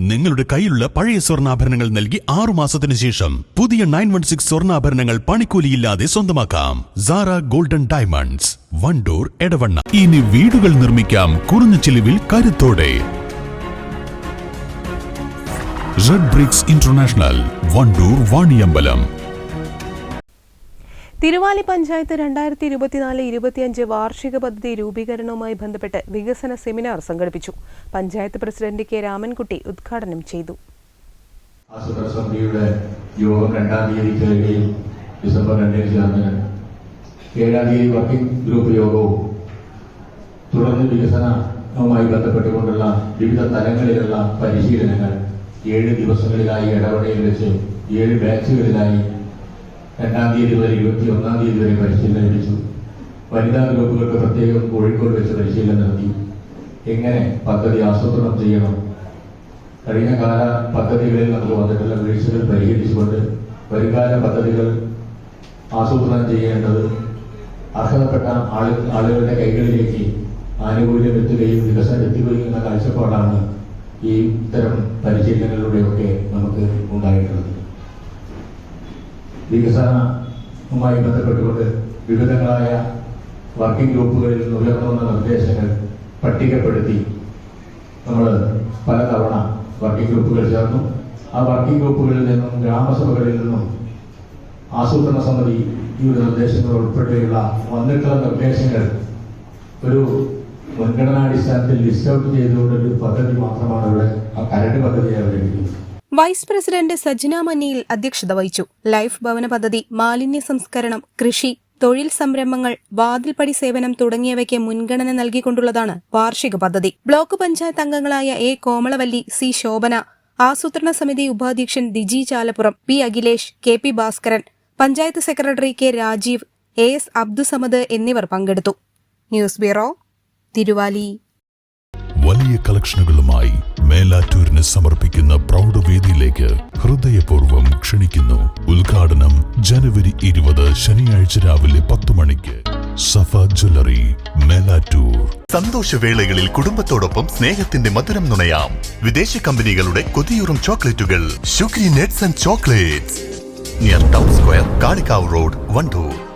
നിങ്ങളുടെ കയ്യിലുള്ള പഴയ സ്വർണാഭരണങ്ങൾ നൽകി ആറു മാസത്തിന് ശേഷം പുതിയ നയൻ വൺ സിക്സ് സ്വർണാഭരണങ്ങൾ പണിക്കൂലിയില്ലാതെ സ്വന്തമാക്കാം. Sara golden diamonds Wandoor Edavanna. ഇനി വീടുകൾ നിർമ്മിക്കാം കുറഞ്ഞ ചിലവിൽ കരുത്തോടെ. Red bricks international Wandoor Vaniyambalam. Thiruvali panchayat രണ്ടായിരത്തി ഇരുപത്തിനാല് ഇരുപത്തിയഞ്ച് വാർഷിക പദ്ധതി രൂപീകരണവുമായി ബന്ധപ്പെട്ട് വികസന സെമിനാർ സംഘടിപ്പിച്ചു. പഞ്ചായത്ത് പ്രസിഡന്റ് കെ രാമൻകുട്ടി ഉദ്ഘാടനം ചെയ്തു. ആസൂത്രണ സമിതിയുടെ യോഗം ചേരുകയും ഡിസംബർ രണ്ടിന് ചേർന്ന് ഏഴാം തീയതി വർക്കിംഗ് ഗ്രൂപ്പ് യോഗവും തുടർന്ന് വികസനവുമായി ബന്ധപ്പെട്ടുകൊണ്ടുള്ള വിവിധ തലങ്ങളിലുള്ള പരിശീലനങ്ങൾ ഏഴ് ദിവസങ്ങളിലായി ഇടപെടയിൽ വെച്ച് ഏഴ് ബാച്ചുകളിലായി രണ്ടാം തീയതി വരെ ഇരുപത്തി ഒന്നാം തീയതി വരെ പരിശീലനം ലഭിച്ചു. വനിതാ ഗ്രൂപ്പുകൾക്ക് പ്രത്യേകം കോഴിക്കോട് വെച്ച് പരിശീലനം നടത്തി എങ്ങനെ പദ്ധതി ആസൂത്രണം ചെയ്യണം? കഴിഞ്ഞ കാല പദ്ധതികളിൽ നമുക്ക് വന്നിട്ടുള്ള വീഴ്ചകൾ പരിഹരിച്ചുകൊണ്ട് വരുംകാല പദ്ധതികൾ ആസൂത്രണം ചെയ്യേണ്ടത് അർഹതപ്പെട്ട ആളു ആളുകളുടെ കൈകളിലേക്ക് ആനുകൂല്യം എത്തുകയും വികസനം എത്തുകയും എന്ന കാഴ്ചപ്പാടാണ് ഈ ഇത്തരം പരിശീലനങ്ങളിലൂടെയൊക്കെ നമുക്ക് വികസനവുമായി ബന്ധപ്പെട്ടുകൊണ്ട് വിവിധങ്ങളായ വർക്കിംഗ് ഗ്രൂപ്പുകളിൽ നിന്ന് നിർദ്ദേശങ്ങൾ പട്ടികപ്പെടുത്തി. നമ്മൾ പലതവണ വർക്കിംഗ് ഗ്രൂപ്പുകൾ ചേർന്നു. ആ വർക്കിംഗ് ഗ്രൂപ്പുകളിൽ നിന്നും ഗ്രാമസഭകളിൽ നിന്നും ആസൂത്രണ സമിതി ഈ ഒരു നിർദ്ദേശങ്ങൾ ഉൾപ്പെടെയുള്ള വന്നിട്ടുള്ള നിർദ്ദേശങ്ങൾ ഒരു മുൻഗണനാടിസ്ഥാനത്തിൽ ലിസ്റ്റ് ഔട്ട് ചെയ്തുകൊണ്ട് ഒരു പദ്ധതി മാത്രമാണ് ഇവിടെ ആ കരട് പദ്ധതി അവതരിപ്പിക്കുന്നത്. വൈസ് പ്രസിഡന്റ് സജ്ന മന്നിയിൽ അധ്യക്ഷത വഹിച്ചു. ലൈഫ് ഭവന പദ്ധതി മാലിന്യ സംസ്കരണം കൃഷി തൊഴിൽ സംരംഭങ്ങൾ വാതിൽപ്പടി സേവനം തുടങ്ങിയവയ്ക്ക് മുൻഗണന നൽകിക്കൊണ്ടുള്ളതാണ് വാർഷിക പദ്ധതി. ബ്ലോക്ക് പഞ്ചായത്ത് അംഗങ്ങളായ എ കോമളവല്ലി സി ശോഭന ആസൂത്രണ സമിതി ഉപാധ്യക്ഷൻ Diji Chalappuram P Akhilesh K P Bhaskaran panchayat secretary K Rajeev A S Abdussamad എന്നിവർ പങ്കെടുത്തു. News bureau Thiruvali. വലിയ കളക്ഷനുകളുമായി മേലാറ്റൂരിന് സമർപ്പിക്കുന്ന പ്രൗഢവേദിയിലേക്ക് ഹൃദയപൂർവം ക്ഷണിക്കുന്നു. ഉദ്ഘാടനം ജനുവരി ഇരുപത് ശനിയാഴ്ച രാവിലെ പത്ത് മണിക്ക്. സഫ ജ്വല്ലറി മേലാറ്റൂർ. സന്തോഷവേളകളിൽ കുടുംബത്തോടൊപ്പം സ്നേഹത്തിന്റെ മധുരം നുണയാം. വിദേശ കമ്പനികളുടെ കൊതിയൂറും ചോക്ലേറ്റുകൾ. Sugary nuts and chocolates. Near town square Kalikavu road Wandoor.